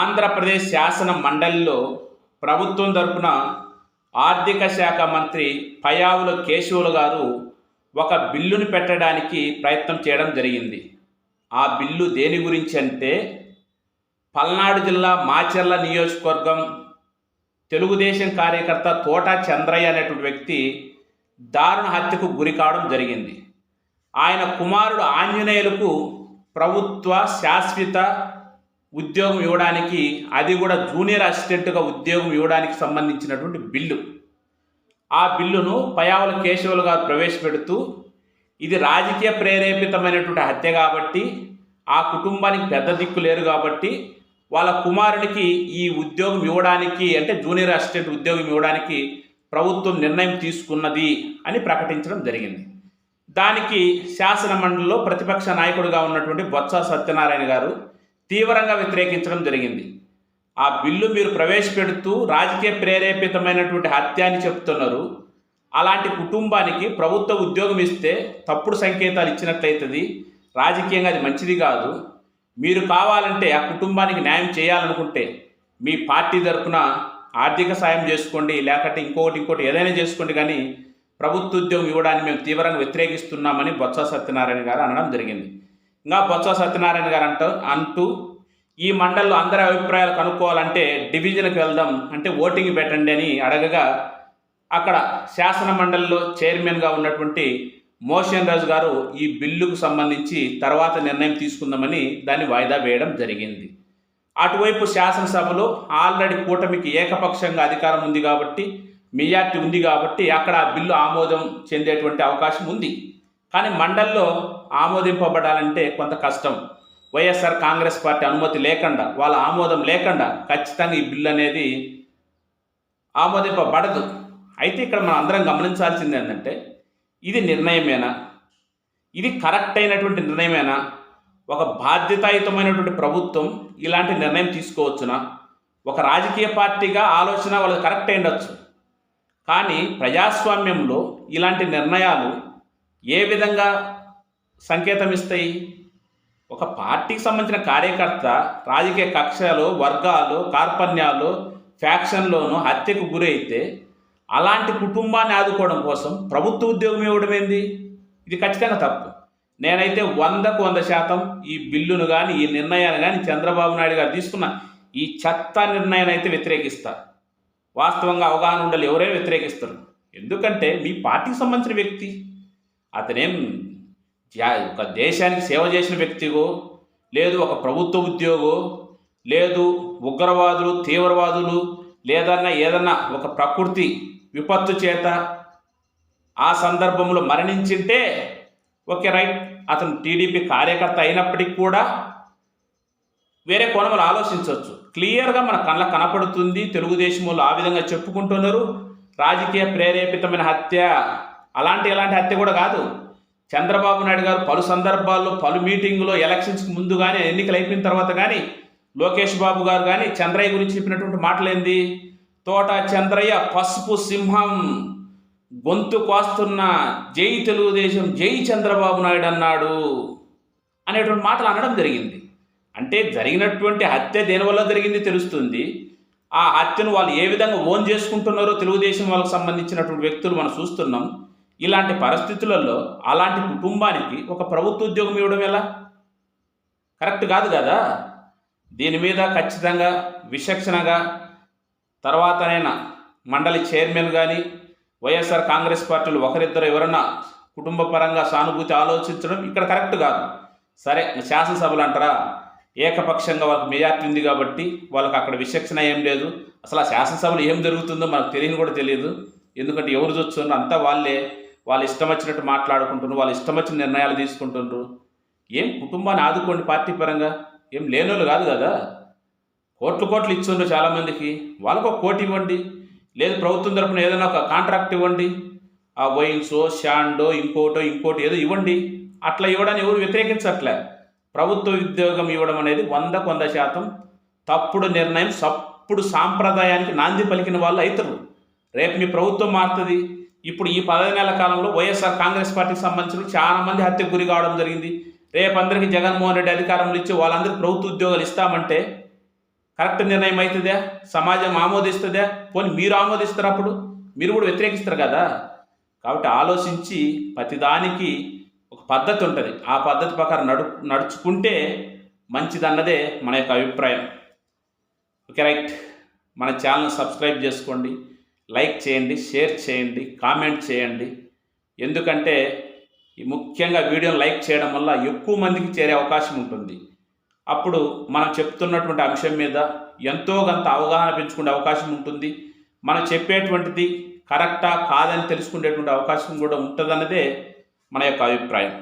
ఆంధ్రప్రదేశ్ శాసన మండలిలో ప్రభుత్వం తరపున ఆర్థిక శాఖ మంత్రి పయావుల కేశవులు గారు ఒక బిల్లును పెట్టడానికి ప్రయత్నం చేయడం జరిగింది. ఆ బిల్లు దేని గురించి అంటే పల్నాడు జిల్లా మాచర్ల నియోజకవర్గం తెలుగుదేశం కార్యకర్త తోటా చంద్రయ్య అనేటువంటి వ్యక్తి దారుణ హత్యకు గురి కావడం జరిగింది. ఆయన కుమారుడు ఆంజనేయులకు ప్రభుత్వ శాశ్వత ఉద్యోగం ఇవ్వడానికి అది కూడా జూనియర్ అసిస్టెంట్గా ఉద్యోగం ఇవ్వడానికి సంబంధించినటువంటి బిల్లు. ఆ బిల్లును పయావుల కేశవులు గారు ప్రవేశపెడుతూ ఇది రాజకీయ ప్రేరేపితమైనటువంటి హత్య కాబట్టి ఆ కుటుంబానికి పెద్ద దిక్కు లేరు కాబట్టి వాళ్ళ కుమారునికి ఈ ఉద్యోగం ఇవ్వడానికి అంటే జూనియర్ అసిస్టెంట్ ఉద్యోగం ఇవ్వడానికి ప్రభుత్వం నిర్ణయం తీసుకున్నది అని ప్రకటించడం జరిగింది. దానికి శాసన మండలిలో ప్రతిపక్ష నాయకుడిగా ఉన్నటువంటి బొత్స సత్యనారాయణ గారు తీవ్రంగా వ్యతిరేకించడం జరిగింది. ఆ బిల్లు మీరు ప్రవేశపెడుతూ రాజకీయ ప్రేరేపితమైనటువంటి హత్య అని చెప్తున్నారు. అలాంటి కుటుంబానికి ప్రభుత్వ ఉద్యోగం ఇస్తే తప్పుడు సంకేతాలు ఇచ్చినట్లయితుంది. రాజకీయంగా అది మంచిది కాదు. మీరు కావాలంటే ఆ కుటుంబానికి న్యాయం చేయాలనుకుంటే మీ పార్టీ తరపున ఆర్థిక సాయం చేసుకోండి లేకపోతే ఇంకొకటి ఇంకోటి ఏదైనా చేసుకోండి కానీ ప్రభుత్వ ఉద్యోగం ఇవ్వడానికి మేము తీవ్రంగా వ్యతిరేకిస్తున్నామని బొత్స సత్యనారాయణ గారు అనడం జరిగింది. ఇంకా బొత్స సత్యనారాయణ గారు అంటూ అంటూ ఈ మండల్లో అందరి అభిప్రాయాలు కనుక్కోవాలంటే డివిజన్కి వెళ్దాం అంటే ఓటింగ్ పెట్టండి అని అడగగా అక్కడ శాసన మండలిలో చైర్మన్గా ఉన్నటువంటి మోషన్ రాజు గారు ఈ బిల్లుకు సంబంధించి తర్వాత నిర్ణయం తీసుకుందామని దాన్ని వాయిదా వేయడం జరిగింది. అటువైపు శాసనసభలో ఆల్రెడీ కూటమికి ఏకపక్షంగా అధికారం ఉంది కాబట్టి మెజార్టీ ఉంది కాబట్టి అక్కడ ఆ బిల్లు ఆమోదం చెందేటువంటి అవకాశం ఉంది. కానీ మండల్లో ఆమోదింపబడాలంటే కొంత కష్టం. వైఎస్ఆర్ కాంగ్రెస్ పార్టీ అనుమతి లేకుండా వాళ్ళ ఆమోదం లేకుండా ఖచ్చితంగా ఈ బిల్లు అనేది ఆమోదింపబడదు. అయితే ఇక్కడ మనం అందరం గమనించాల్సింది ఏంటంటే ఇది నిర్ణయమేనా? ఇది కరెక్ట్ అయినటువంటి నిర్ణయమేనా? ఒక బాధ్యతాయుతమైనటువంటి ప్రభుత్వం ఇలాంటి నిర్ణయం తీసుకోవచ్చునా? ఒక రాజకీయ పార్టీగా ఆలోచన వాళ్ళకి కరెక్ట్ అయి కానీ ప్రజాస్వామ్యంలో ఇలాంటి నిర్ణయాలు ఏ విధంగా సంకేతం ఇస్తాయి ఒక పార్టీకి సంబంధించిన కార్యకర్త రాజకీయ కక్షలు వర్గాలు కార్పణ్యాలు ఫ్యాక్షన్లోనూ హత్యకు గురైతే అలాంటి కుటుంబాన్ని ఆదుకోవడం కోసం ప్రభుత్వ ఉద్యోగం ఇవ్వడం ఏంది? ఇది ఖచ్చితంగా తప్పు. నేనైతే వందకు వంద శాతం ఈ బిల్లును కానీ ఈ నిర్ణయాన్ని కానీ చంద్రబాబు నాయుడు గారు తీసుకున్న ఈ చెత్త నిర్ణయాన్ని అయితే వ్యతిరేకిస్తా వాస్తవంగా అవగాహన ఉండాలి ఎవరైనా వ్యతిరేకిస్తారు. ఎందుకంటే మీ పార్టీకి సంబంధించిన వ్యక్తి అతనేం ఒక దేశానికి సేవ చేసిన వ్యక్తిగో లేదు ఒక ప్రభుత్వ ఉద్యోగో లేదు ఉగ్రవాదులు తీవ్రవాదులు లేదన్నా ఏదన్నా ఒక ప్రకృతి విపత్తు చేత ఆ సందర్భంలో మరణించింటే ఓకే రైట్ అతను టీడీపీ కార్యకర్త అయినప్పటికీ కూడా వేరే కోణంలో ఆలోచించవచ్చు. క్లియర్గా మన కళ్ళ కనపడుతుంది తెలుగుదేశం వాళ్ళు ఆ విధంగా చెప్పుకుంటున్నారు. రాజకీయ ప్రేరేపితమైన హత్య అలాంటి ఎలాంటి హత్య కూడా కాదు. చంద్రబాబు నాయుడు గారు పలు సందర్భాల్లో పలు మీటింగులో ఎలక్షన్స్కి ముందు కానీ ఎన్నికలు అయిపోయిన తర్వాత కానీ లోకేష్ బాబు గారు కానీ చంద్రయ్య గురించి చెప్పినటువంటి మాటలేంది? తోట చంద్రయ్య పసుపు సింహం గొంతు కోస్తున్న జై తెలుగుదేశం జై చంద్రబాబు నాయుడు అన్నాడు అనేటువంటి మాటలు అనడం జరిగింది. అంటే జరిగినటువంటి హత్య దేనివల్ల జరిగింది తెలుస్తుంది? ఆ హత్యను వాళ్ళు ఏ విధంగా ఓన్ చేసుకుంటున్నారో తెలుగుదేశం వాళ్ళకి సంబంధించినటువంటి వ్యక్తులు మనం చూస్తున్నాం. ఇలాంటి పరిస్థితులలో అలాంటి కుటుంబానికి ఒక ప్రభుత్వ ఉద్యోగం ఇవ్వడం ఎలా? కరెక్ట్ కాదు కదా? దీని మీద ఖచ్చితంగా విచక్షణగా తర్వాతనైనా మండలి చైర్మన్ కానీ వైఎస్ఆర్ కాంగ్రెస్ పార్టీలు ఒకరిద్దరు ఎవరన్నా కుటుంబ పరంగా సానుభూతి ఆలోచించడం ఇక్కడ కరెక్ట్ కాదు. సరే శాసనసభలు అంటారా? ఏకపక్షంగా వాళ్ళకి మెజార్టీ ఉంది కాబట్టి వాళ్ళకి అక్కడ విచక్షణ ఏం లేదు. అసలు ఆ శాసనసభలో ఏం జరుగుతుందో మనకు తెలియని కూడా తెలియదు. ఎందుకంటే ఎవరు చూస్తున్నారు అంతా వాళ్ళే. వాళ్ళు ఇష్టం వచ్చినట్టు మాట్లాడుకుంటున్నారు వాళ్ళు ఇష్టం వచ్చిన నిర్ణయాలు తీసుకుంటున్నారు. ఏం కుటుంబాన్ని ఆదుకోండి పార్టీ పరంగా? ఏం లేనోళ్ళు కాదు కదా. కోట్లు కోట్లు ఇచ్చిండ్రు చాలామందికి. వాళ్ళకు ఒక కోటి ఇవ్వండి. లేదు ప్రభుత్వం తరపున ఏదైనా ఒక కాంట్రాక్ట్ ఇవ్వండి. ఆ వైన్సో షాండో ఇంకోటో ఇంకోటి ఏదో ఇవ్వండి. అట్లా ఇవ్వడానికి ఎవరు వ్యతిరేకించట్లే. ప్రభుత్వ ఉద్యోగం ఇవ్వడం అనేది వందకు వంద శాతం తప్పుడు నిర్ణయం సప్పుడు సాంప్రదాయానికి నాంది పలికిన వాళ్ళు అవుతారు రేపు మీ ప్రభుత్వం మారుతుంది. ఇప్పుడు ఈ పదహైదు నెలల కాలంలో వైఎస్ఆర్ కాంగ్రెస్ పార్టీకి సంబంధించిన చాలా మంది హత్యకు గురి కావడం జరిగింది. రేపు అందరికీ జగన్మోహన్ రెడ్డి అధికారంలో ఇచ్చి వాళ్ళందరికీ ప్రభుత్వ ఉద్యోగాలు ఇస్తామంటే కరెక్ట్ నిర్ణయం అవుతుందా సమాజం ఆమోదిస్తుందా? పోనీ మీరు ఆమోదిస్తారు అప్పుడు? మీరు కూడా వ్యతిరేకిస్తారు కదా? కాబట్టి ఆలోచించి ప్రతిదానికి ఒక పద్ధతి ఉంటుంది. ఆ పద్ధతి ప్రకారం నడు నడుచుకుంటే మంచిదన్నదే మన యొక్క అభిప్రాయం. Okay right. మన ఛానల్ సబ్స్క్రైబ్ చేసుకోండి. లైక్ చేయండి షేర్ చేయండి కామెంట్ చేయండి. ఎందుకంటే ముఖ్యంగా వీడియోని లైక్ చేయడం వల్ల ఎక్కువ మందికి చేరే అవకాశం ఉంటుంది. అప్పుడు మనం చెప్తున్నటువంటి అంశం మీద ఎంతో కొంత అవగాహన పెంచుకునే అవకాశం ఉంటుంది. మనం చెప్పేటువంటిది కరెక్టా కాదని తెలుసుకునేటువంటి అవకాశం కూడా ఉంటుందన్నదే మన యొక్క అభిప్రాయం.